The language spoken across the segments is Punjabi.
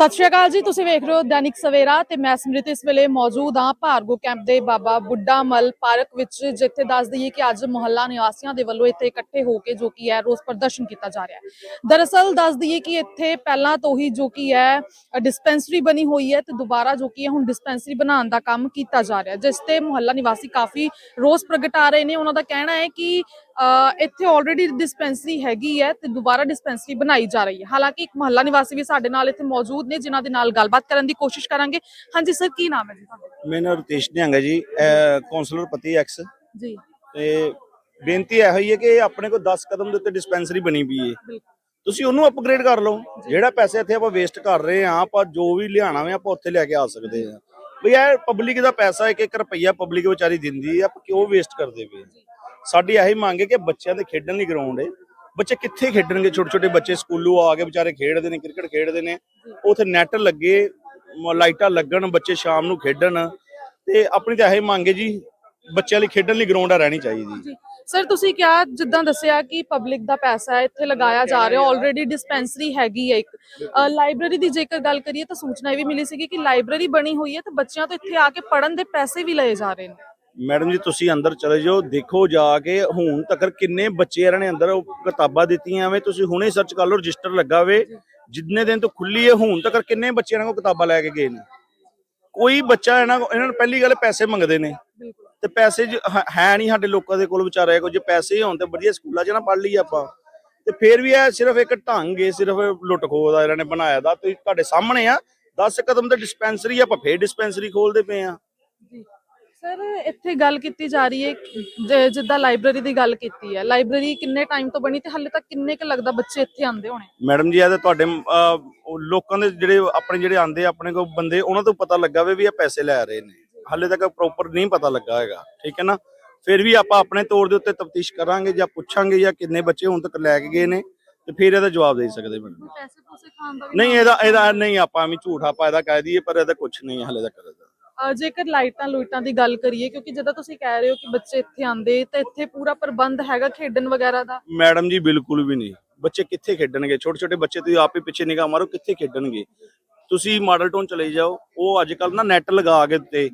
ਸਤਿ ਸ਼੍ਰੀ ਅਕਾਲ ਜੀ, ਤੁਸੀਂ ਵੇਖ ਰਹੇ ਹੋ ਦੈਨਿਕ ਸਵੇਰਾ ਤੇ ਮੈਂ ਸਮ੍ਰਿਤ ਇਸ ਵੇਲੇ ਮੌਜੂਦ ਹਾਂ ਭਾਰਗੋ ਕੈਂਪ ਦੇ ਬਾਬਾ ਬੁੱਢਾ ਮਲ ਪਾਰਕ ਵਿੱਚ, ਜਿੱਥੇ ਦੱਸ ਦਈਏ ਕਿ ਅੱਜ ਮੁਹੱਲਾ ਨਿਵਾਸੀਆਂ ਦੇ ਵੱਲੋਂ ਇੱਥੇ ਇਕੱਠੇ ਹੋ ਕੇ ਜੋ ਕੀ ਹੈ ਰੋਸ ਪ੍ਰਦਰਸ਼ਨ ਕੀਤਾ ਜਾ ਰਿਹਾ ਹੈ। ਦਰਅਸਲ ਦੱਸ ਦਈਏ ਕਿ ਇੱਥੇ ਪਹਿਲਾਂ ਤੋਂ ਹੀ ਜੋ ਕੀ ਹੈ, ਡਿਸਪੈਂਸਰੀ ਬਣੀ ਹੋਈ ਹੈ ਤੇ ਦੁਬਾਰਾ ਜੋ ਕੀ ਹੈ ਹੁਣ ਡਿਸਪੈਂਸਰੀ ਬਣਾਉਣ ਦਾ ਕੰਮ ਕੀਤਾ ਜਾ ਰਿਹਾ ਜਿਸ ਤੇ ਮੁਹੱਲਾ ਨਿਵਾਸੀ ਕਾਫੀ ਰੋਸ ਪ੍ਰਗਟਾ ਰਹੇ ਨੇ। ਉਹਨਾਂ ਦਾ ਕਹਿਣਾ ਹੈ ਕਿ ਇੱਥੇ ਆਲਰੇਡੀ ਡਿਸਪੈਂਸਰੀ ਹੈਗੀ ਹੈ ਤੇ ਦੁਬਾਰਾ ਡਿਸਪੈਂਸਰੀ ਬਣਾਈ ਜਾ ਰਹੀ ਹੈ। ਹਾਲਾਂਕਿ ਇੱਕ ਮੁਹੱਲਾ ਨਿਵਾਸੀ ਵੀ ਸਾਡੇ ਨਾਲ ਇੱਥੇ ਮੌਜੂਦ ਨੇ ਜਿਨ੍ਹਾਂ ਦੇ ਨਾਲ ਗੱਲਬਾਤ ਕਰਨ ਦੀ ਕੋਸ਼ਿਸ਼ ਕਰਾਂਗੇ। ਹਾਂਜੀ ਸਰ ਕੀ ਨਾਮ ਹੈ ਜੀ ਤੁਹਾਡਾ? ਮੇਰਾ ਰਤੇਸ਼ ਨਿਹੰਗ ਹੈ ਜੀ। ਅਹ ਕੌਂਸਲਰ ਪਤੀ ਐਕਸ ਜੀ। ਤੇ ਬੇਨਤੀ ਇਹੋ ਹੀ ਹੈ ਕਿ ਆਪਣੇ ਕੋਲ 10 ਕਦਮ ਦੇ ਉੱਤੇ ਡਿਸਪੈਂਸਰੀ ਬਣੀ ਪਈ ਹੈ। ਤੁਸੀਂ ਉਹਨੂੰ ਅਪਗ੍ਰੇਡ ਕਰ ਲਓ। ਜਿਹੜਾ ਪੈਸੇ ਇੱਥੇ ਆਪਾਂ ਵੇਸਟ ਕਰ ਰਹੇ ਆ ਆਪਾਂ ਜੋ ਵੀ ਲਿਆਣਾ ਵੇ ਆਪਾਂ ਉੱਥੇ ਲੈ ਕੇ ਆ ਸਕਦੇ ਆ ਵੀ ਇਹ ਪਬਲਿਕ ਦਾ ਪੈਸਾ ਇੱਕ ਇੱਕ ਰੁਪਈਆ ਪਬਲਿਕ ਵਿਚਾਰੀ ਦਿੰਦੀ ਆ ਆਪਾਂ ਕਿਉਂ ਵੇਸਟ ਕਰਦੇ ਪਏ ਸਾਡੀ ਇਹੀ ਮੰਗ ਹੈ ਕਿ ਬੱਚਿਆਂ ਦੇ ਖੇਡਣ ਲਈ ਗਰਾਊਂਡ ਹੈ। ਬੱਚੇ ਕਿੱਥੇ ਖੇਡਣਗੇ? ਛੋਟੇ ਛੋਟੇ ਬੱਚੇ ਸਕੂਲੋਂ ਆ ਕੇ ਵਿਚਾਰੇ ਖੇਡਦੇ ਨੇ, ਕ੍ਰਿਕਟ ਖੇਡਦੇ ਨੇ। ਉਥੇ ਨੈਟ ਲੱਗੇ ਲਾਈਟਾਂ ਲੱਗਣ, ਬੱਚੇ ਸ਼ਾਮ ਨੂੰ ਖੇਡਣ। ਤੇ ਆਪਣੀ ਤਾਂ ਇਹੀ ਮੰਗ ਹੈ ਜੀ, ਬੱਚਿਆਂ ਲਈ ਖੇਡਣ ਲਈ ਗਰਾਊਂਡ ਆ ਰਹਿਣੀ ਚਾਹੀਦੀ ਸਰ ਤੁਸੀਂ ਕਿਹਾ ਜਿੱਦਾਂ ਦੱਸਿਆ ਕਿ ਪਬਲਿਕ ਦਾ ਪੈਸਾ ਹੈ ਇੱਥੇ ਲਗਾਇਆ ਜਾ ਰਿਹਾ ਆਲਰੇਡੀ ਡਿਸਪੈਂਸਰੀ ਹੈਗੀ ਹੈ ਇੱਕ। ਲਾਇਬ੍ਰੇਰੀ ਦੀ ਜੇਕਰ ਗੱਲ ਕਰੀਏ ਤਾਂ ਸੂਚਨਾ ਇਹ ਵੀ ਮਿਲੀ ਸੀਗੀ ਕਿ ਲਾਇਬ੍ਰੇਰੀ ਬਣੀ ਹੋਈ ਹੈ ਤੇ ਬੱਚਿਆਂ ਤੋਂ ਇੱਥੇ ਆ ਕੇ ਪੜਨ ਦੇ ਪੈਸੇ ਵੀ ਲਏ ਜਾ ਰਹੇ ਨੇ। ਮੈਡਮ ਜੀ ਤੁਸੀਂ ਅੰਦਰ ਚਲੇ ਜਾਓ ਦੇਖੋ ਜਾ ਕੇ ਹੁਣ ਤੱਕ ਕਿੰਨੇ ਬੱਚੇ ਇਹਨਾਂ ਨੇ ਅੰਦਰ ਉਹ ਕਿਤਾਬਾਂ ਦਿੱਤੀਆਂ ਵੇ ਤੁਸੀਂ ਹੁਣੇ ਸਰਚ ਕਰ ਲਓ ਰਜਿਸਟਰ ਲੱਗਾ ਵੇ ਜਿੰਨੇ ਦਿਨ ਤੋਂ ਖੁੱਲੀ ਹੈ ਹੁਣ ਤੱਕ ਕਿੰਨੇ ਬੱਚੇ ਇਹਨਾਂ ਕੋਲ ਕਿਤਾਬਾਂ ਲੈ ਕੇ ਗਏ ਨੇ? ਕੋਈ ਬੱਚਾ ਇਹਨਾਂ ਇਹਨਾਂ ਨੂੰ ਪਹਿਲੀ ਗੱਲ ਪੈਸੇ ਮੰਗਦੇ ਨੇ। ਤੇ ਪੈਸੇ ਜ- ਹ- ਨਹੀਂ ਸਾਡੇ ਲੋਕਾਂ ਦੇ ਕੋਲ ਵਿਚਾਰੇ ਕੁਝ ਪੈਸੇ ਹੋਣ ਤੇ ਵਧੀਆ ਸਕੂਲਾਂ 'ਚ ਨਾ ਪੜ੍ਹ ਲਈਏ ਆਪਾਂ। ਤੇ ਫਿਰ ਵੀ ਇਹ ਸਿਰਫ ਇੱਕ ਢੰਗ ਹੈ ਸਿਰਫ ਲੁੱਟ ਖੋਹ ਦਾ ਇਹਨਾਂ ਨੇ ਬਣਾਇਆ ਦਾ ਤੁਸੀਂ ਤੁਹਾਡੇ ਸਾਹਮਣੇ ਆ 10 ਕਦਮ ਤੇ ਡਿਸਪੈਂਸਰੀ ਆਪਾਂ ਫੇਰ ਡਿਸਪੈਂਸਰੀ ਖੋਲਦੇ ਪਏ ਆ। ਜੀ ਸਰ ਇੱਥੇ ਗੱਲ ਕੀਤੀ ਜਾ ਰਹੀ ਹੈ ਜ- ਜਿੱਦਾਂ ਲਾਇਬ੍ਰੇਰੀ ਦੀ ਗੱਲ ਕੀਤੀ ਹੈ। ਲਾਇਬ੍ਰੇਰੀ ਕਿੰਨੇ ਟਾਈਮ ਤੋਂ ਬਣੀ ਤੇ ਹਾਲੇ ਤੱਕ ਕਿੰਨੇ ਕੁ ਲੱਗਦਾ ਬੱਚੇ ਇੱਥੇ ਆਉਂਦੇ ਹੋਣੇ? ਮੈਡਮ ਜੀ ਇਹ ਤਾਂ ਤੁਹਾਡੇ ਅਹ, ਉਹ ਲੋਕਾਂ ਦੇ ਜਿਹੜੇ ਆਪਣੇ ਜਿਹੜੇ ਆਂਦੇ ਆਪਣੇ ਕੋਲ ਬੰਦੇ ਉਹਨਾਂ ਤੋਂ ਪਤਾ ਲੱਗਾ ਵੇ ਵੀ ਇਹ ਪੈਸੇ ਲੈ ਰਹੇ ਨੇ। ਹਾਲੇ ਤੱਕ ਪ੍ਰੋਪਰ ਨਹੀਂ ਪਤਾ ਲੱਗਾ ਹੈਗਾ ਠੀਕ ਹੈ ਨਾ? ਫਿਰ ਵੀ ਆਪਾਂ ਆਪਣੇ ਤੌਰ ਦੇ ਉੱਤੇ ਤਫਤੀਸ਼ ਕਰਾਂਗੇ ਜਾਂ ਪੁੱਛਾਂਗੇ ਜਾਂ ਕਿੰਨੇ ਬੱਚੇ ਹੁਣ ਤੱਕ ਲੈ ਕੇ ਗਏ ਨੇ ਤੇ ਫਿਰ ਇਹਦਾ ਜਵਾਬ ਦੇ ਸਕਦੇ ਮੈਡਮ ਪੈਸੇ ਪੂਸੇ ਖਾਣ ਦਾ ਵੀ ਨਹੀਂ ਇਹਦਾ ਇਹਦਾ ਨਹੀਂ ਆਪਾਂ ਵੀ ਝੂਠ ਆਪਾਂ ਇਹਦਾ ਕਹਿ ਦਈਏ ਪਰ ਇਹਦਾ ਕੁਝ ਨਹੀਂ ਹਾਲੇ ਤੱਕ ਇਹਦਾ। ਜੇਕਰ ਲਾਈਟਾਂ ਲੂਟਾਂ ਦੀ ਗੱਲ ਕਰੀਏ, ਕਿਉਂਕਿ ਜਦੋਂ ਤੁਸੀਂ ਕਹਿ ਰਹੇ ਹੋ ਕਿ ਬੱਚੇ ਇੱਥੇ ਆਂਦੇ ਤਾਂ ਇੱਥੇ ਪੂਰਾ ਪ੍ਰਬੰਧ ਹੈਗਾ ਖੇਡਣ ਵਗੈਰਾ ਦਾ? ਮੈਡਮ ਜੀ, ਬਿਲਕੁਲ ਵੀ ਨਹੀਂ। ਬੱਚੇ ਕਿੱਥੇ ਖੇਡਣਗੇ? ਛੋਟੇ ਛੋਟੇ ਬੱਚੇ ਤੁਸੀਂ ਆਪ ਹੀ ਪਿੱਛੇ ਨਿਗਾਹ ਮਾਰੋ, ਕਿੱਥੇ ਖੇਡਣਗੇ? ਤੁਸੀਂ ਮਾਡਲ ਟਾਊਨ ਚਲੇ ਜਾਓ, ਉਹ ਅੱਜ ਕੱਲ ਨਾ ਨੈਟ ਲਗਾ ਕੇ ਉੱਤੇ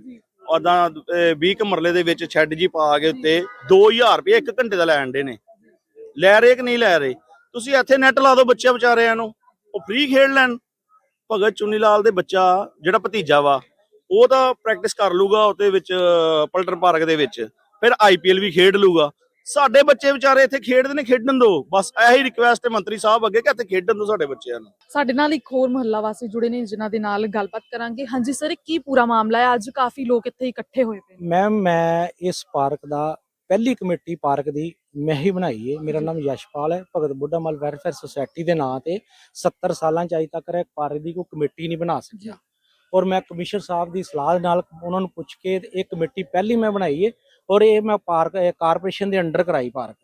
ਉਦਾਂ 20 ਕੁ ਮਰਲੇ ਦੇ ਵਿੱਚ ਸ਼ੈੱਡ ਜੀ ਪਾ ਕੇ ਉੱਤੇ 2000 ਰੁਪਏ ਇੱਕ ਘੰਟੇ ਦਾ ਲੈਣ ਦੇ ਨੇ। ਲੈ ਰਹੇ ਕਿ ਨਹੀਂ ਲੈ ਰਹੇ? ਤੁਸੀਂ ਇੱਥੇ ਨੈਟ ਲਾ ਦਿਓ ਬੱਚਿਆਂ ਵਿਚਾਰਿਆਂ ਨੂੰ, ਉਹ ਫ੍ਰੀ ਖੇਡ ਲੈਣ। ਭਗਤ ਚੁੰਨੀ ਲਾਲ ਦੇ ਬੱਚਾ, ਜਿਹੜਾ ਭਤੀਜਾ ਵਾ ਉਹ ਤਾਂ ਪ੍ਰੈਕਟਿਸ ਕਰ ਲੂਗਾ ਉਹਦੇ ਵਿੱਚ ਪਲਟਨ ਪਾਰਕ ਦੇ ਵਿੱਚ। ਫਿਰ ਆਈਪੀਐਲ ਵੀ ਖੇਡ ਲੂਗਾ। ਸਾਡੇ ਬੱਚੇ ਵਿਚਾਰੇ ਇੱਥੇ ਖੇਡਦੇ ਨੇ ਖੇਡਣ ਦੋ। ਬਸ ਇਹੀ ਰਿਕੁਐਸਟ ਹੈ ਮੰਤਰੀ ਸਾਹਿਬ ਅੱਗੇ ਕਿ ਇੱਥੇ ਖੇਡਣ ਦੋ ਸਾਡੇ ਬੱਚਿਆਂ ਨੂੰ। ਸਾਡੇ ਨਾਲ ਇੱਕ ਹੋਰ ਮੁਹੱਲਾ ਵਾਸੀ ਜੁੜੇ ਨੇ ਜਿਨ੍ਹਾਂ ਦੇ ਨਾਲ ਗੱਲਬਾਤ ਕਰਾਂਗੇ। ਹਾਂਜੀ ਸਰ ਇਹ ਕੀ ਪੂਰਾ ਮਾਮਲਾ ਹੈ? ਅੱਜ ਕਾਫੀ ਲੋਕ ਇੱਥੇ ਇਕੱਠੇ ਹੋਏ ਪਏ ਨੇ। ਮੈਮ ਮੈਂ ਇਸ ਪਾਰਕ ਦਾ ਪਹਿਲੀ ਕਮੇਟੀ ਪਾਰਕ ਦੀ ਮੈਂ ਹੀ ਬਣਾਈ ਹੈ ਮੇਰਾ ਨਾਮ ਯਸ਼ਪਾਲ ਹੈ ਭਗਤ ਬੁੱਢਾ ਮਲ ਵੈਲਫੇਅਰ ਸੁਸਾਇਟੀ ਦੇ ਨਾਂ ਤੇ 70 ਸਾਲਾਂ ਚ ਅਜੇ ਤੱਕ ਇਹ ਪਾਰਕ ਦੀ ਕੋਈ ਕਮੇਟੀ ਨਹੀਂ ਬਣਾ ਸਕਿਆ। ਔਰ ਮੈਂ ਕਮਿਸ਼ਨਰ ਸਾਹਿਬ ਦੀ ਸਲਾਹ ਦੇ ਨਾਲ ਉਹਨਾਂ ਨੂੰ ਪੁੱਛ ਕੇ ਇਹ ਕਮੇਟੀ ਪਹਿਲੀ ਮੈਂ ਬਣਾਈ ਹੈ ਔਰ ਇਹ ਮੈਂ ਪਾਰਕ ਕਾਰਪੋਰੇਸ਼ਨ ਦੇ ਅੰਡਰ ਕਰਾਈ ਪਾਰਕ।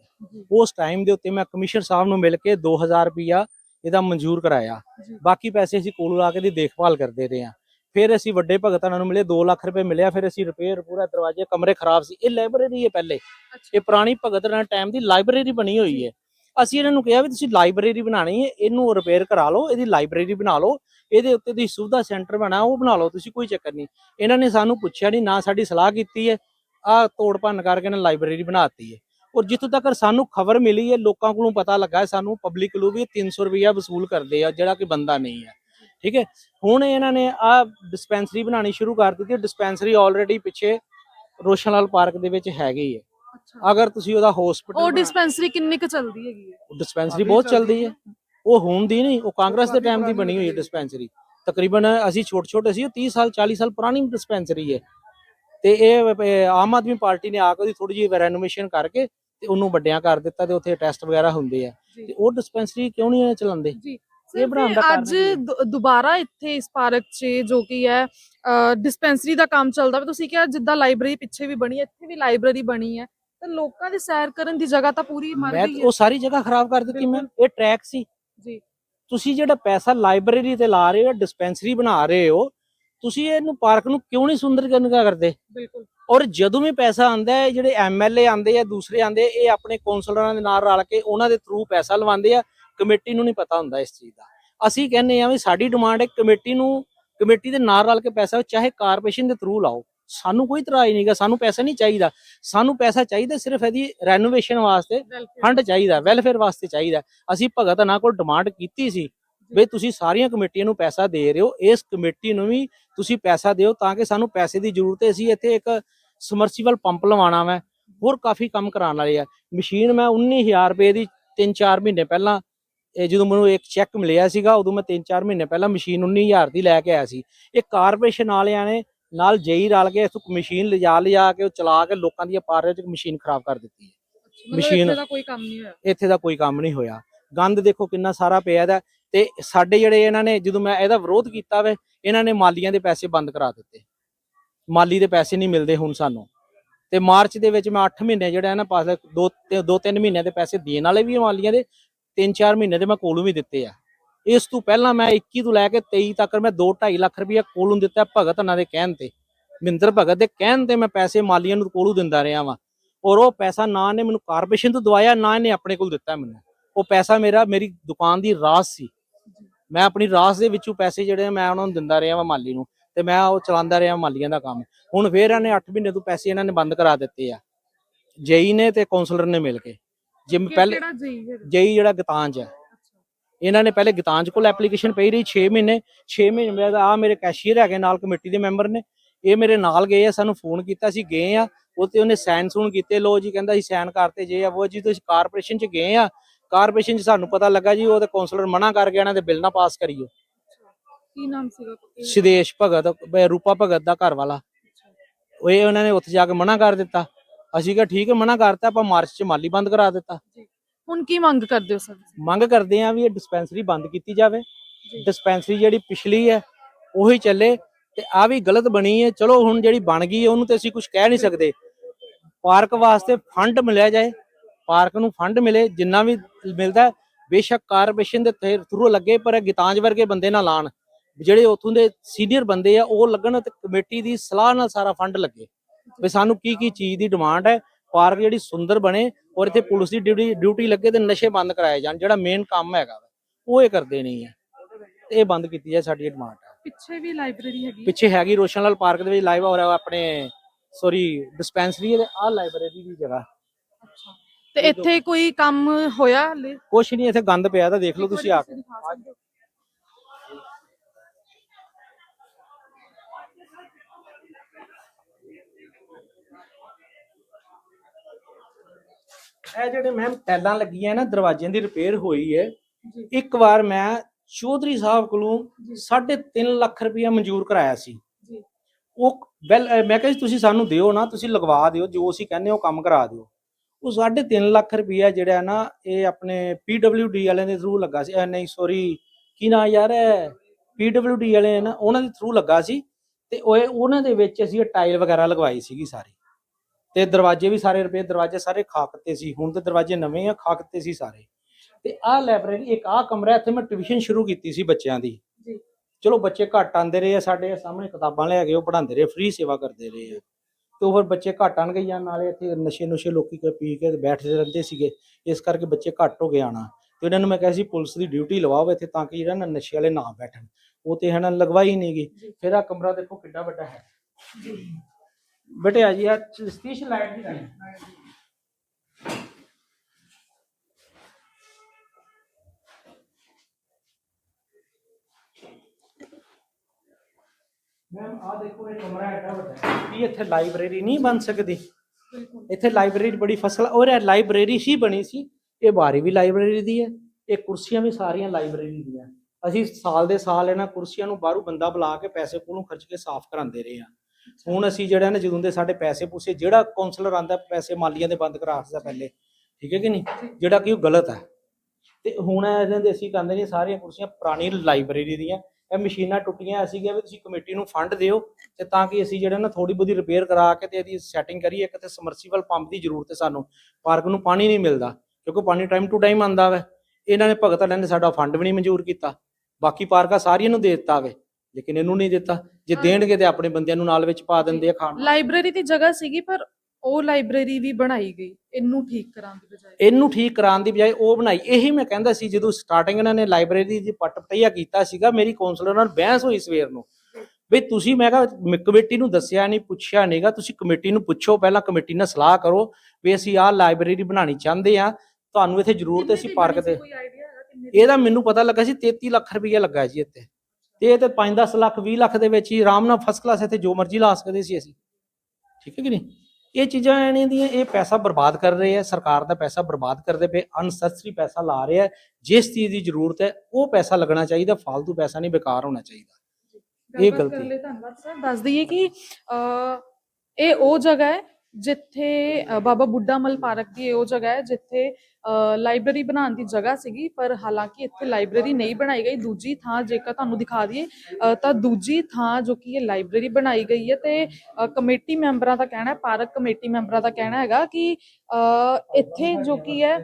ਉਸ ਟਾਈਮ ਦੇ ਉੱਤੇ ਮੈਂ ਕਮਿਸ਼ਨਰ ਸਾਹਿਬ ਨੂੰ ਮਿਲ ਕੇ 2000 ਰੁਪਿਆ ਇਹਦਾ ਮਨਜ਼ੂਰ ਕਰਾਇਆ। ਬਾਕੀ ਪੈਸੇ ਅਸੀਂ ਕੋਲ ਲਾ ਕੇ ਦੀ ਦੇਖਭਾਲ ਕਰਦੇ ਰਹੇ ਹਾਂ। ਫਿਰ ਅਸੀਂ ਵੱਡੇ ਭਗਤਾਂ ਨੂੰ ਮਿਲੇ 2 ਲੱਖ ਰੁਪਏ ਮਿਲਿਆ ਫਿਰ ਅਸੀਂ ਰਿਪੇਅਰ ਪੂਰਾ ਦਰਵਾਜ਼ੇ ਕਮਰੇ ਖਰਾਬ ਸੀ। ਇਹ ਲਾਇਬ੍ਰੇਰੀ ਹੈ ਪਹਿਲੇ। ਇਹ ਪੁਰਾਣੀ ਭਗਤ ਨਾਲ ਟਾਈਮ ਦੀ ਲਾਇਬ੍ਰੇਰੀ ਬਣੀ ਹੋਈ ਹੈ। ਅਸੀਂ ਇਹਨਾਂ ਨੂੰ ਕਿਹਾ ਵੀ ਤੁਸੀਂ ਲਾਇਬ੍ਰੇਰੀ ਬਣਾਣੀ ਹੈ, ਇਹਨੂੰ ਰਿਪੇਅਰ ਕਰਾ ਲਓ, ਇਹਦੀ ਲਾਇਬ੍ਰੇਰੀ ਬਣਾ ਲਓ, ਇਹਦੇ ਉੱਤੇ ਦੀ ਸੁਵਿਧਾ ਸੈਂਟਰ ਬਣਾ, ਉਹ ਬਣਾ ਲਓ, ਤੁਸੀਂ ਕੋਈ ਚੱਕਰ ਨਹੀਂ। ਇਹਨਾਂ ਨੇ ਸਾਨੂੰ ਪੁੱਛਿਆ ਨਹੀਂ, ਨਾ ਸਾਡੀ ਸਲਾਹ ਕੀਤੀ ਹੈ ਆ ਤੋੜ ਭੰਨ ਕਰਕੇ ਇਹਨਾਂ ਲਾਇਬ੍ਰੇਰੀ ਬਣਾਤੀ ਹੈ। ਔਰ ਜਿੱਥੋਂ ਤੱਕ ਸਾਨੂੰ ਖਬਰ ਮਿਲੀ ਹੈ, ਲੋਕਾਂ ਕੋਲੋਂ ਪਤਾ ਲੱਗਾ ਹੈ, ਸਾਨੂੰ ਪਬਲਿਕ ਨੂੰ ਵੀ 300 ਰੁਪਇਆ ਵਸੂਲ ਕਰਦੇ ਆ, ਜਿਹੜਾ ਕਿ ਬੰਦਾ ਨਹੀਂ ਹੈ। ਠੀਕ ਹੈ, ਹੁਣ ਇਹਨਾਂ ਨੇ ਆ ਡਿਸਪੈਂਸਰੀ ਬਣਾਣੀ ਸ਼ੁਰੂ ਕਰ ਦਿੱਤੀ ਡਿਸਪੈਂਸਰੀ ਆਲਰੇਡੀ ਪਿੱਛੇ ਰੋਸ਼ਨ ਲਾਲ ਪਾਰਕ ਦੇ ਵਿੱਚ ਹੈਗੀ ਹੈ। ਅਗਰ ਤੁਸੀਂ ਉਹਦਾ ਉਹ ਹਸਪੀਟਲ ਡਿਸਪੈਂਸਰੀ ਕਿੰਨੀ ਕੁ ਚੱਲਦੀ ਹੈਗੀ ਹੈ? ਡਿਸਪੈਂਸਰੀ ਬਹੁਤ ਚੱਲਦੀ ਹੈ। ਉਹ ਹੁਣ ਦੀ ਨਹੀਂ ਉਹ ਕਾਂਗਰਸ ਦੇ ਟਾਈਮ ਦੀ ਬਣੀ ਹੋਈ ਹੈ ਡਿਸਪੈਂਸਰੀ ਤਕਰੀਬਨ ਅਸੀਂ ਛੋਟੇ ਛੋਟੇ ਸੀ ਉਹ 30 ਸਾਲ 40 ਸਾਲ ਪੁਰਾਣੀ ਡਿਸਪੈਂਸਰੀ ਹੈ। ਤੇ ਇਹ ਆਮ ਆਦਮੀ ਪਾਰਟੀ ਨੇ ਆ ਕੇ ਉਹਦੀ ਥੋੜੀ ਜਿਹੀ ਰੈਨੋਵੇਸ਼ਨ ਕਰਕੇ ਤੇ ਉਹਨੂੰ ਵੱਡਿਆਂ ਕਰ ਦਿੱਤਾ ਤੇ ਉੱਥੇ ਟੈਸਟ ਵਗੈਰਾ ਹੁੰਦੇ ਆ। ਤੇ ਉਹ ਡਿਸਪੈਂਸਰੀ ਕਿਉਂ ਨਹੀਂ ਇਹ ਚਲਾਉਂਦੇ? ਜੀ। ਇਹ ਬਣਾਉਣ ਦਾ ਕਾਰਨ ਅੱਜ ਦੁਬਾਰਾ ਇੱਥੇ ਇਸ ਪਾਰਕ 'ਚ ਜੋ ਕੀ ਹੈ ਡਿਸਪੈਂਸਰੀ ਦਾ ਕੰਮ ਚੱਲਦਾ ਵਾ। ਤੁਸੀਂ ਕਿਹਾ ਜਿੱਦਾਂ ਲਾਇਬ੍ਰੇਰੀ ਪਿੱਛੇ ਵੀ ਬਣੀ ਹੈ ਇੱਥੇ ਵੀ ਲਾਇਬ੍ਰੇਰੀ ਬਣੀ ਹੈ। ਤਾਂ ਲੋਕਾਂ ਦੇ ਸੈਰ ਕਰਨ ਦੀ ਜਗ੍ਹਾ ਤਾਂ ਪੂਰੀ ਮਰ ਮੈਂ ਗਈ ਹੈ ਉਹ ਸਾਰੀ ਜਗ੍ਹਾ ਖਰਾਬ ਕਰ ਦਿੱਤੀ ਮੈਂ। ਇਹ ਟਰੈਕ ਸੀ। ਜੀ। ਤੁਸੀਂ ਜਿਹੜਾ ਪੈਸਾ ਲਾਇਬ੍ਰੇਰੀ ਤੇ ਲਾ ਰਹੇ ਹੋ ਡਿਸਪੈਂਸਰੀ ਬਣਾ ਰਹੇ ਹੋ ਤੁਸੀਂ ਇਹਨੂੰ ਪਾਰਕ ਨੂੰ ਕਿਉਂ ਨਹੀਂ ਸੁੰਦਰ ਕਰਦੇ? ਬਿਲਕੁਲ। ਔਰ ਜਦੋਂ ਵੀ ਪੈਸਾ ਆਂਦਾ ਹੈ ਜਿਹੜੇ ਐਮਐਲਏ ਆਂਦੇ ਆ ਦੂਸਰੇ ਆਂਦੇ ਇਹ ਆਪਣੇ ਕੌਂਸਲਰਾਂ ਦੇ ਨਾਲ ਰਲ ਕੇ ਉਹਨਾਂ ਦੇ ਥਰੂ ਪੈਸਾ ਲਵਾਉਂਦੇ ਆ। ਕਮੇਟੀ ਨੂੰ ਨਹੀਂ ਪਤਾ ਹੁੰਦਾ ਇਸ ਚੀਜ਼ ਦਾ। ਅਸੀਂ ਕਹਿੰਦੇ ਆ ਵੀ ਸਾਡੀ ਡਿਮਾਂਡ ਹੈ ਕਮੇਟੀ ਨੂੰ ਕਮੇਟੀ ਦੇ ਨਾਲ ਰਲ ਕੇ ਪੈਸਾ ਚਾਹੇ ਕਾਰਪੋਰੇਸ਼ਨ ਦੇ ਥਰੂ ਲਾਓ। ਸਾਨੂੰ ਕੋਈ ਇਤਰਾਜ਼ ਨਹੀਂਗਾ ਸਾਨੂੰ ਪੈਸਾ ਨਹੀਂ ਚਾਹੀਦਾ। ਸਾਨੂੰ ਪੈਸਾ ਚਾਹੀਦਾ ਸਿਰਫ ਇਹਦੀ ਰੈਨੋਵੇਸ਼ਨ ਵਾਸਤੇ ਫੰਡ ਚਾਹੀਦਾ ਵੈਲਫੇਅਰ ਵਾਸਤੇ ਚਾਹੀਦਾ। ਅਸੀਂ ਭਗਤ ਨਾਲ ਕੋਲ ਡਿਮਾਂਡ ਕੀਤੀ ਸੀ ਵੀ ਤੁਸੀਂ ਸਾਰੀਆਂ ਕਮੇਟੀਆਂ ਨੂੰ ਪੈਸਾ ਦੇ ਰਹੇ ਹੋ ਇਸ ਕਮੇਟੀ ਨੂੰ ਵੀ ਤੁਸੀਂ ਪੈਸਾ ਦਿਓ ਤਾਂ ਕਿ ਸਾਨੂੰ ਪੈਸੇ ਦੀ ਜ਼ਰੂਰਤ ਹੈ। ਅਸੀਂ ਇੱਥੇ ਇੱਕ ਸਮਰਸੀਬਲ ਪੰਪ ਲਵਾਉਣਾ ਵਾ ਹੋਰ ਕਾਫੀ ਕੰਮ ਕਰਾਉਣ ਵਾਲੇ ਆ। ਮਸ਼ੀਨ ਮੈਂ 19000 ਰੁਪਏ ਦੀ 3-4 ਮਹੀਨੇ ਪਹਿਲਾਂ ਇਹ ਜਦੋਂ ਮੈਨੂੰ ਇੱਕ ਚੈੱਕ ਮਿਲਿਆ ਸੀਗਾ ਉਦੋਂ ਮੈਂ 3-4 ਮਹੀਨੇ ਪਹਿਲਾਂ ਮਸ਼ੀਨ 19000 ਦੀ ਲੈ ਕੇ ਆਇਆ ਸੀ। ਇਹ ਕਾਰਪੋਰੇਸ਼ਨ ਵਾਲਿਆਂ ਨੇ ਨਾਲ ਜਈ ਰਲ ਕੇ ਇਸ ਮਸ਼ੀਨ ਲਿਜਾ ਲਿਜਾ ਕੇ ਉਹ ਚਲਾ ਕੇ ਲੋਕਾਂ ਦੀਆਂ ਪਾਰ ਚ ਮਸ਼ੀਨ ਖਰਾਬ ਕਰ ਦਿੱਤੀ ਹੈ। ਮਸ਼ੀਨ- ਮਸ਼ੀਨ ਦਾ ਕੋਈ ਕੰਮ ਨਹੀਂ ਹੋਇਆ? ਇੱਥੇ ਦਾ ਕੋਈ ਕੰਮ ਨਹੀਂ ਹੋਇਆ। ਗੰਦ ਦੇਖੋ ਕਿੰਨਾ ਸਾਰਾ ਪਿਆ ਦਾ ਤੇ ਸਾਡੇ ਜਿਹੜੇ ਇਹਨਾਂ ਨੇ ਜਦੋਂ ਮੈਂ ਇਹਦਾ ਵਿਰੋਧ ਕੀਤਾ ਵੇ ਇਹਨਾਂ ਨੇ ਮਾਲੀਆਂ ਦੇ ਪੈਸੇ ਬੰਦ ਕਰਾ ਦਿੱਤੇ। ਮਾਲੀ ਦੇ ਪੈਸੇ ਨਹੀਂ ਮਿਲਦੇ ਹੁਣ ਸਾਨੂੰ। ਤੇ ਮਾਰਚ ਦੇ ਵਿੱਚ ਮੈਂ 8 ਮਹੀਨੇ ਜਿਹੜਾ ਇਹਨਾਂ ਪਾਸ ਦੋ ਦੋ ਤਿੰਨ ਮਹੀਨਿਆਂ ਦੇ ਪੈਸੇ ਦੇਣ ਵਾਲੇ ਵੀ ਮਾਲੀਆਂ ਦੇ 3-4 ਮਹੀਨੇ ਦੇ ਮੈਂ ਕੋਲੋਂ ਵੀ ਦਿੱਤੇ ਆ। ਇਸ ਤੋਂ ਪਹਿਲਾਂ ਮੈਂ 21 ਤੋਂ ਲੈ ਕੇ 23 ਤੱਕ ਮੈਂ 2.5 ਲੱਖ ਰੁਪਇਆ ਕੋਲੋਂ ਦਿੱਤਾ ਭਗਤ ਉਹਨਾਂ ਦੇ ਕਹਿਣ ਤੇ। ਮਹਿੰਦਰ ਭਗਤ ਦੇ ਕਹਿਣ ਤੇ ਮੈਂ ਪੈਸੇ ਮਾਲੀਆਂ ਨੂੰ ਕੋਲੋਂ ਦਿੰਦਾ ਰਿਹਾ ਵਾਂ। ਔਰ ਉਹ ਪੈਸਾ ਨਾ ਨੇ ਮੈਨੂੰ ਕਾਰਪੋਰੇਸ਼ਨ ਤੋਂ ਦਵਾਇਆ ਨਾ ਇਹਨੇ ਆਪਣੇ ਕੋਲ ਦਿੱਤਾ ਮੈਨੂੰ। ਉਹ ਪੈਸਾ ਮੇਰਾ ਮੇਰੀ ਦੁਕਾਨ ਦੀ ਰਾਸ ਸੀ। ਮੈਂ ਆਪਣੀ ਰਾਸ ਦੇ ਵਿੱਚੋਂ ਪੈਸੇ ਜਿਹੜੇ ਮੈਂ ਉਹਨਾਂ ਨੂੰ ਦਿੰਦਾ ਰਿਹਾ ਵਾਂ ਮਾਲੀ ਨੂੰ ਤੇ ਮੈਂ ਉਹ ਚਲਾਉਂਦਾ ਰਿਹਾ ਮਾਲੀਆਂ ਦਾ ਕੰਮ। ਹੁਣ ਫੇਰ ਇਹਨੇ 8 ਮਹੀਨੇ ਤੋਂ ਪੈਸੇ ਇਹਨਾਂ ਨੇ ਬੰਦ ਕਰਾ ਦਿੱਤੇ ਆ। ਜੇਈ ਨੇ ਤੇ ਕਾਉਂਸਲਰ ਨੇ ਮਿਲ ਕੇ। ਜਿਵੇਂ ਪਹਿਲੇ ਜੇਈ ਜਿਹੜਾ ਗਤਾਂਜ ਹੈ ਇਹਨਾਂ ਨੇ ਪਹਿਲੇ ਗਤਾਂਜ ਕੋਲ ਐਪਲੀਕੇਸ਼ਨ ਪਈ ਰਹੀ 6 ਮਹੀਨੇ 6 ਮਹੀਨੇ ਬਾਅਦ ਆ ਮੇਰੇ ਕੈਸ਼ੀਅਰ ਹੈਗੇ ਨਾਲ ਕਮੇਟੀ ਦੇ ਮੈਂਬਰ ਨੇ ਇਹ ਮੇਰੇ ਨਾਲ ਗਏ ਆ ਸਾਨੂੰ ਫੋਨ ਕੀਤਾ ਸੀ ਗਏ ਆ ਉਹ ਤੇ ਉਹਨੇ ਸਾਈਨ ਸੂਨ ਕੀਤੇ ਲੋ ਜੀ ਕਹਿੰਦਾ ਸੀ ਸਾਈਨ ਕਰਤੇ ਜੇ ਆ ਉਹ ਜੀ ਤੁਸੀਂ ਕਾਰਪੋਰੇਸ਼ਨ ਚ ਗਏ ਆ ਕਾਰਪੋਰੇਸ਼ਨ ਚ ਸਾਨੂੰ ਪਤਾ ਲੱਗਾ ਜੀ ਉਹ ਤੇ ਕਾਉਂਸਲਰ ਮਨਾ ਕਰ ਗਿਆ ਇਹਨਾਂ ਦੇ ਬਿੱਲ ਨਾ ਪਾਸ ਕਰੀਓ। ਕੀ ਨਾਮ ਸੀਗਾ? ਸਿਦੇਸ਼ ਭਗਤ ਰੂਪਾ ਭਗਤ ਦਾ ਘਰ ਵਾਲਾ। ਉਹ ਇਹ ਉਹਨਾਂ ਨੇ ਉੱਥੇ ਜਾ ਕੇ ਮਨਾ ਕਰ ਦਿੱਤਾ। ਅਸੀਂ ਕਿਹਾ ਠੀਕ ਹੈ ਮਨਾ ਕਰਤਾ ਆਪਾਂ ਮਾਰਚ ਚ ਮਾਲੀ ਬੰਦ ਕਰਾ ਦਿੱਤਾ। ਹੁਣ ਕੀ ਮੰਗ ਕਰਦੇ ਹੋ ਸਰ ਮੰਗ ਕਰਦੇ ਆ ਵੀ ਇਹ ਡਿਸਪੈਂਸਰੀ ਬੰਦ ਕੀਤੀ ਜਾਵੇ। ਡਿਸਪੈਂਸਰੀ ਜਿਹੜੀ ਪਿਛਲੀ ਹੈ ਉਹੀ ਚੱਲੇ ਤੇ ਆ ਵੀ ਗਲਤ ਬਣੀ ਹੈ। ਚਲੋ ਹੁਣ ਜਿਹੜੀ ਬਣ ਗਈ ਹੈ ਉਹਨੂੰ ਤੇ ਅਸੀਂ ਕੁਝ ਕਹਿ ਨਹੀਂ ਸਕਦੇ। ਪਾਰਕ ਵਾਸਤੇ ਫੰਡ ਮਿਲਿਆ ਜਾਏ ਪਾਰਕ ਨੂੰ ਫੰਡ ਮਿਲੇ ਜਿੰਨਾ ਵੀ ਮਿਲਦਾ ਬੇਸ਼ੱਕ ਕਾਰਪੋਰੇਸ਼ਨ ਦੇ ਥਰੂ ਲੱਗੇ ਪਰ ਗਿਤਾਂਜ ਵਰਗੇ ਬੰਦੇ ਨਾ ਲਾਣ। ਜਿਹੜੇ ਉੱਥੋਂ ਦੇ ਸੀਨੀਅਰ ਬੰਦੇ ਆ ਉਹ ਲੱਗਣ ਤੇ ਕਮੇਟੀ ਦੀ ਸਲਾਹ ਨਾਲ ਸਾਰਾ ਫੰਡ ਲੱਗੇ। ਵੀ ਸਾਨੂੰ ਕੀ ਕੀ ਚੀਜ਼ ਦੀ ਡਿਮਾਂਡ ਹੈ ਪਾਰਕ ਜਿਹੜੀ ਸੁੰਦਰ ਬਣੇ ਔਰ ਇੱਥੇ ਪੁਲਿਸ ਦੀ ਡਿਊਟੀ ਡਿਊਟੀ ਲੱਗੇ ਤੇ ਨਸ਼ੇ ਬੰਦ ਕਰਾਏ ਜਾਣ ਜਿਹੜਾ ਮੇਨ ਕੰਮ ਹੈਗਾ ਉਹ ਇਹ ਕਰਦੇ ਨਹੀਂ ਹੈ। ਤੇ ਇਹ ਬੰਦ ਕੀਤੀ ਜਾਏ ਸਾਡੀ ਡਿਮਾਂਡ ਹੈ। ਪਿੱਛੇ ਵੀ ਲਾਇਬ੍ਰੇਰੀ ਹੈਗੀ ਪਿੱਛੇ ਹੈਗੀ ਰੋਸ਼ਨ ਲਾਲ ਪਾਰਕ ਦੇ ਵਿੱਚ ਲਾਈਵ ਹੋ ਰਿਹਾ ਆਪਣੇ ਸੌਰੀ ਡਿਸਪੈਂਸਰੀ ਦੇ ਆ ਲਾਇਬ੍ਰੇਰੀ ਦੀ ਜਗ੍ਹਾ। ਅੱਛਾ। ਤੇ ਇੱਥੇ ਕੋਈ ਕੰਮ ਹੋਇਆ ਹਲੇ? ਕੁਛ ਨਹੀਂ ਇੱਥੇ ਗੰਦ ਪਿਆ ਤਾਂ ਦੇਖ ਲਓ ਤੁਸੀਂ ਆ ਕੇ। ਇਹ ਜਿਹੜੇ ਮੈਮ ਟੈਲਾਂ ਲੱਗੀਆਂ ਨਾ ਦਰਵਾਜ਼ਿਆਂ ਦੀ ਰਿਪੇਅਰ ਹੋਈ ਹੈ। ਇੱਕ ਵਾਰ ਮੈਂ ਚੌਧਰੀ ਸਾਹਿਬ ਕੋਲੋਂ 3.5 ਲੱਖ ਰੁਪਇਆ ਮਨਜ਼ੂਰ ਕਰਾਇਆ ਸੀ। ਉਹ ਵੈਲ ਮੈਂ ਕਿਹਾ ਤੁਸੀਂ ਸਾਨੂੰ ਦਿਓ ਨਾ ਤੁਸੀਂ ਲਗਵਾ ਦਿਓ ਜੋ ਅਸੀਂ ਕਹਿੰਦੇ ਉਹ ਕੰਮ ਕਰਾ ਦਿਓ। ਉਹ 3.5 ਲੱਖ ਰੁਪਇਆ ਜਿਹੜਾ ਨਾ ਇਹ ਆਪਣੇ PWD ਵਾਲਿਆਂ ਦੇ ਥਰੂ ਲੱਗਾ ਸੀ। ਨਹੀਂ ਸੌਰੀ ਕੀ ਨਾ ਯਾਰ PWD ਵਾਲੇ ਨਾ ਉਹਨਾਂ ਦੇ ਥਰੂ ਲੱਗਾ ਸੀ। ਤੇ ਉਹ ਉਹਨਾਂ ਦੇ ਵਿੱਚ ਅਸੀਂ ਟਾਈਲ ਵਗੈਰਾ ਲਗਵਾਈ ਸੀਗੀ ਸਾਰੀ। ਤੇ ਦਰਵਾਜ਼ੇ ਵੀ ਸਾਰੇ ਰੁਪਏ ਦਰਵਾਜ਼ੇ ਸਾਰੇ ਖਾਕਤੇ ਸੀ। ਹੁਣ ਤੇ ਦਰਵਾਜ਼ੇ ਨਵੇਂ ਆ ਖਾਕਤੇ ਸੀ ਸਾਰੇ। ਤੇ ਆਹ ਲਾਇਬ੍ਰੇਰੀ ਇੱਕ ਆਹ ਕਮਰਾ ਇੱਥੇ ਮੈਂ ਟਿਊਸ਼ਨ ਸ਼ੁਰੂ ਕੀਤੀ ਸੀ ਬੱਚਿਆਂ ਦੀ। ਜੀ। ਚਲੋ ਬੱਚੇ ਘੱਟ ਆਉਂਦੇ ਰਹੇ ਆ ਸਾਡੇ ਸਾਹਮਣੇ ਕਿਤਾਬਾਂ ਲੈ ਕੇ ਉਹ ਪੜ੍ਹਾਉਂਦੇ ਰਹੇ ਫ੍ਰੀ ਸੇਵਾ ਕਰਦੇ ਰਹੇ ਆ। ਤੇ ਉਹ ਫਿਰ ਬੱਚੇ ਘੱਟ ਆਣ ਗਏ ਜਾਂ ਨਾਲੇ ਇੱਥੇ ਨਸ਼ੇ ਨੁਸ਼ੇ ਲੋਕੀ ਕ- ਪੀ ਕੇ ਬੈਠਦੇ ਰਹਿੰਦੇ ਸੀਗੇ ਇਸ ਕਰਕੇ ਬੱਚੇ ਘੱਟ ਹੋ ਗਏ ਆਣਾ ਤੇ ਉਹਨਾਂ ਨੂੰ ਮੈਂ ਕਿਹਾ ਸੀ ਪੁਲਿਸ ਦੀ ਡਿਊਟੀ ਲਵਾਓ ਇੱਥੇ ਤਾਂ ਕਿ ਜਿਹੜਾ ਨਾ ਨਸ਼ੇ ਵਾਲੇ ਨਾ ਬੈਠਣ। ਉਹ ਤੇ ਹਨਾ ਲਗਵਾਈ ਨਹੀਂ ਗਈ ਫਿਰ ਆ ਕਮਰਾ ਦੇਖੋ ਕਿੱਡਾ ਵੱਡਾ ਹੈ। ਬੇਟੇ ਆ ਜੀ ਆ ਸਟੇਸ਼ਨ ਲਾਈਟ ਦੀ ਲਾਈਨ ਮੈਮ ਆ ਦੇਖੋ ਇਹ ਕਮਰਾ ਐਡਾ ਵੱਡਾ ਕੀ ਇੱਥੇ ਲਾਇਬ੍ਰੇਰੀ ਨਹੀਂ ਬਣ ਸਕਦੀ। ਇੱਥੇ ਲਾਇਬ੍ਰੇਰੀ ਬੜੀ ਫਸਲ ਔਰ ਇਹ ਲਾਇਬ੍ਰੇਰੀ ਹੀ ਬਣੀ ਸੀ। ਇਹ ਬਾਰੀ ਵੀ ਲਾਇਬ੍ਰੇਰੀ ਦੀ ਹੈ। ਇਹ ਕੁਰਸੀਆਂ ਵੀ ਸਾਰੀਆਂ ਲਾਇਬ੍ਰੇਰੀ ਦੀਆਂ। ਅਸੀਂ ਸਾਲ ਦੇ ਸਾਲ ਇਹਨਾਂ ਕੁਰਸੀਆਂ ਨੂੰ ਬਾਹਰੋਂ ਬੰਦਾ ਬੁਲਾ ਕੇ ਪੈਸੇ ਕੋਲੋਂ ਖਰਚ ਕੇ ਸਾਫ਼ ਕਰਾਉਂਦੇ ਰਹੇ ਹਾਂ। ਹੁਣ ਅਸੀਂ ਜਿਹੜਾ ਨਾ ਜਦੋਂ ਦੇ ਸਾਡੇ ਪੈਸੇ ਪੂਸੇ ਜਿਹੜਾ ਕਾਉਂਸਲਰ ਆਂਦਾ ਪੈਸੇ ਮਾਲੀਆਂ ਦੇ ਬੰਦ ਕਰਾ ਸਕਦਾ ਪਹਿਲੇ। ਠੀਕ ਹੈ ਕਿ ਨਹੀਂ? ਜਿਹੜਾ ਕਿ ਉਹ ਗਲਤ ਹੈ। ਤੇ ਹੁਣ ਇਹਨਾਂ ਦੇ ਅਸੀਂ ਕਹਿੰਦੇ ਨੇ ਸਾਰੀਆਂ ਕੁਰਸੀਆਂ ਪੁਰਾਣੀ ਲਾਇਬ੍ਰੇਰੀ ਦੀਆਂ ਇਹ ਮਸ਼ੀਨਾਂ ਟੁੱਟੀਆਂ ਅਸੀਂ ਕਿਹਾ ਵੀ ਤੁਸੀਂ ਕਮੇਟੀ ਨੂੰ ਫੰਡ ਦਿਓ ਤੇ ਤਾਂ ਕਿ ਅਸੀਂ ਜਿਹੜਾ ਨਾ ਥੋੜੀ ਬਹੁਤੀ ਰਿਪੇਅਰ ਕਰਾ ਕੇ ਤੇ ਇਹਦੀ ਸੈਟਿੰਗ ਕਰੀਏ ਕਿਤੇ ਸਮਰਸੀਬਲ ਪੰਪ ਦੀ ਜ਼ਰੂਰਤ ਹੈ ਸਾਨੂੰ। ਪਾਰਕ ਨੂੰ ਪਾਣੀ ਨਹੀਂ ਮਿਲਦਾ ਕਿਉਂਕਿ ਪਾਣੀ ਟਾਈਮ ਟੂ ਟਾਈਮ ਆਂਦਾ ਵਾ। ਇਹਨਾਂ ਨੇ ਭਗਤ ਵਾਲਿਆਂ ਨੇ ਸਾਡਾ ਫੰਡ ਵੀ ਨਹੀਂ ਮਨਜ਼ੂਰ ਕੀਤਾ। ਬਾਕੀ ਪਾਰਕਾਂ ਸਾਰੀਆਂ ਨੂੰ ਦੇ ਦਿੱਤਾ ਵੇ। ਲੇਕਿਨ ਇਹਨੂੰ ਨਹੀਂ ਦਿੱਤਾ। ਜੇ ਦੇਣਗੇ ਤੇ ਆਪਣੇ ਬੰਦਿਆਂ ਨੂੰ ਨਾਲ ਵਿੱਚ ਪਾ ਦਿੰਦੇ ਆ ਖਾਣ। ਨੂੰ। ਲਾਇਬ੍ਰੇਰੀ ਦੀ ਜਗ੍ਹਾ ਸੀਗੀ ਪਰ ਉਹ ਲਾਇਬ੍ਰੇਰੀ ਵੀ ਬਣਾਈ ਗਈ। ਇਹਨੂੰ ਠੀਕ ਕਰਾਉਣ ਦੀ ਬਜਾਏ। ਇਹਨੂੰ ਠੀਕ ਕਰਾਉਣ ਦੀ ਬਜਾਏ ਉਹ ਬਣਾਈ। ਇਹੀ ਮੈਂ ਕਹਿੰਦਾ ਸੀ ਜਦੋਂ ਸਟਾਰਟਿੰਗ ਇਹਨਾਂ ਨੇ ਲਾਇਬ੍ਰੇਰੀ ਦੀ ਪੱਟ ਪਟਈਆ ਕੀਤਾ ਸੀਗਾ ਮੇਰੀ ਕਾਉਂਸਲਰ ਨਾਲ ਬਹਿਸ ਹੋਈ ਸਵੇਰ ਨੂੰ। ਵੀ ਤੁਸੀਂ ਮੈਂ ਕਿਹਾ ਮ- ਕਮੇਟੀ ਨੂੰ ਦੱਸਿਆ ਨਹੀਂ ਪੁੱਛਿਆ ਨਹੀਂਗਾ ਤੁਸੀਂ ਕਮੇਟੀ ਨੂੰ ਪੁੱਛੋ ਪਹਿਲਾਂ ਕਮੇਟੀ ਨਾਲ ਸਲਾਹ ਕਰੋ ਵੀ ਅਸੀਂ ਆਹ ਲਾਇਬ੍ਰੇਰੀ ਬਣਾਉਣੀ ਚਾਹੁੰਦੇ ਆ ਤੁਹਾਨੂੰ ਇੱਥੇ ਜ਼ਰੂਰਤ ਹੈ ਅਸੀਂ ਪਾਰਕ ਤੇ? ਇਹਦਾ ਮੈਨੂੰ ਪਤਾ ਲੱਗਾ ਸੀ 33 ਲੱਖ ਰੁਪਈਆ ਲੱਗਾ ਜੀ ਇੱਥੇ। ਤੇ ਇਹ ਤੇ 5-10 ਲੱਖ 20 ਲੱਖ ਦੇ ਵਿੱਚ ਹੀ ਆਰਾਮ ਨਾਲ ਫਸਟ ਕਲਾਸ ਇੱਥੇ ਜੋ ਮਰਜ਼ੀ ਲਾ ਸਕਦੇ ਸੀ ਅਸੀਂ। ਠੀਕ ਹੈ ਕਿ ਨਹੀਂ? ਇਹ ਚੀਜ਼ਾਂ ਇਹਨਾਂ ਦੀਆਂ ਇਹ ਪੈਸਾ ਬਰਬਾਦ ਕਰ ਰਹੇ ਆ ਸਰਕਾਰ ਦਾ ਪੈਸਾ ਬਰਬਾਦ ਕਰਦੇ ਪਏ ਅਨਸੈਸਰੀ ਪੈਸਾ ਲਾ ਰਹੇ ਆ ਜਿਸ ਚੀਜ਼ ਦੀ ਜ਼ਰੂਰਤ ਹੈ ਉਹ ਪੈਸਾ ਲੱਗਣਾ ਚਾਹੀਦਾ ਫालतू ਪੈਸਾ ਨਹੀਂ ਬੇਕਾਰ ਹੋਣਾ ਚਾਹੀਦਾ। ਇਹ ਗਲਤੀ ਧੰਨਵਾਦ ਸਰ। ਦੱਸ ਦਈਏ ਕਿ ਅ, ਇਹ ਉਹ ਜਗ੍ਹਾ ਹੈ ਜਿੱਥੇ ਅ, ਬਾਬਾ ਬੁੱਢਾ ਮਲ ਪਾਰਕ ਦੀ ਇਹ ਉਹ ਜਗ੍ਹਾ ਹੈ ਜਿੱਥੇ ਲਾਇਬ੍ਰੇਰੀ ਬਣਾਉਣ ਦੀ ਜਗ੍ਹਾ ਸੀਗੀ ਪਰ ਹਾਲਾਂਕਿ ਇੱਥੇ ਲਾਇਬ੍ਰੇਰੀ ਨਹੀਂ ਬਣਾਈ ਗਈ। ਦੂਜੀ ਥਾਂ ਜੇਕਰ ਤੁਹਾਨੂੰ ਦਿਖਾ ਦਈਏ ਅ, ਤਾਂ ਦੂਜੀ ਥਾਂ ਜੋ ਕਿ ਇਹ ਲਾਇਬ੍ਰੇਰੀ ਬਣਾਈ ਗਈ ਹੈ ਤੇ ਅ, ਕਮੇਟੀ ਮੈਂਬਰਾਂ ਦਾ ਕਹਿਣਾ ਹੈ ਪਾਰਕ ਕਮੇਟੀ ਮੈਂਬਰਾਂ ਦਾ ਕਹਿਣਾ ਹੈਗਾ ਕਿ ਅ, ਇੱਥੇ ਜੋ ਕਿ ਹੈ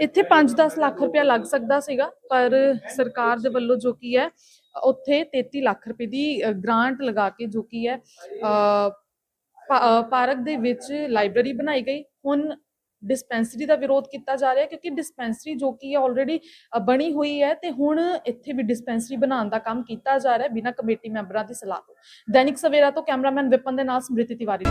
ਇੱਥੇ 5-10 ਲੱਖ ਰੁਪਇਆ ਲੱਗ ਸਕਦਾ ਸੀਗਾ ਪਰ ਸਰਕਾਰ ਦੇ ਵੱਲੋਂ ਜੋ ਕੀ ਹੈ ਉੱਥੇ 33 ਲੱਖ ਰੁਪਏ ਦੀ ਗ੍ਰਾਂਟ ਲਗਾ ਕੇ ਜੋ ਕੀ ਹੈ ਅ, ਅ, ਪਾਰਕ ਦੇ ਵਿੱਚ ਲਾਇਬ੍ਰੇਰੀ ਬਣਾਈ ਗਈ। ਹੁਣ ਡਿਸਪੈਂਸਰੀ ਦਾ ਵਿਰੋਧ ਕੀਤਾ ਜਾ ਰਿਹਾ ਕਿਉਂਕਿ ਡਿਸਪੈਂਸਰੀ ਜੋ ਕਿ ਹੈ ਆਲਰੇਡੀ ਬਣੀ ਹੋਈ ਹੈ ਤੇ ਹੁਣ ਇੱਥੇ ਵੀ ਡਿਸਪੈਂਸਰੀ ਬਣਾਉਣ ਦਾ ਕੰਮ ਕੀਤਾ ਜਾ ਰਿਹਾ ਬਿਨਾਂ ਕਮੇਟੀ ਮੈਂਬਰਾਂ ਦੀ ਸਲਾਹ ਤੋਂ। ਦੈਨਿਕ ਸਵੇਰਾ ਤੋਂ ਕੈਮਰਾਮੈਨ ਵਿਪਨ ਦੇ ਨਾਲ ਸਮ੍ਰਿਤੀ ਤਿਵਾਰੀ।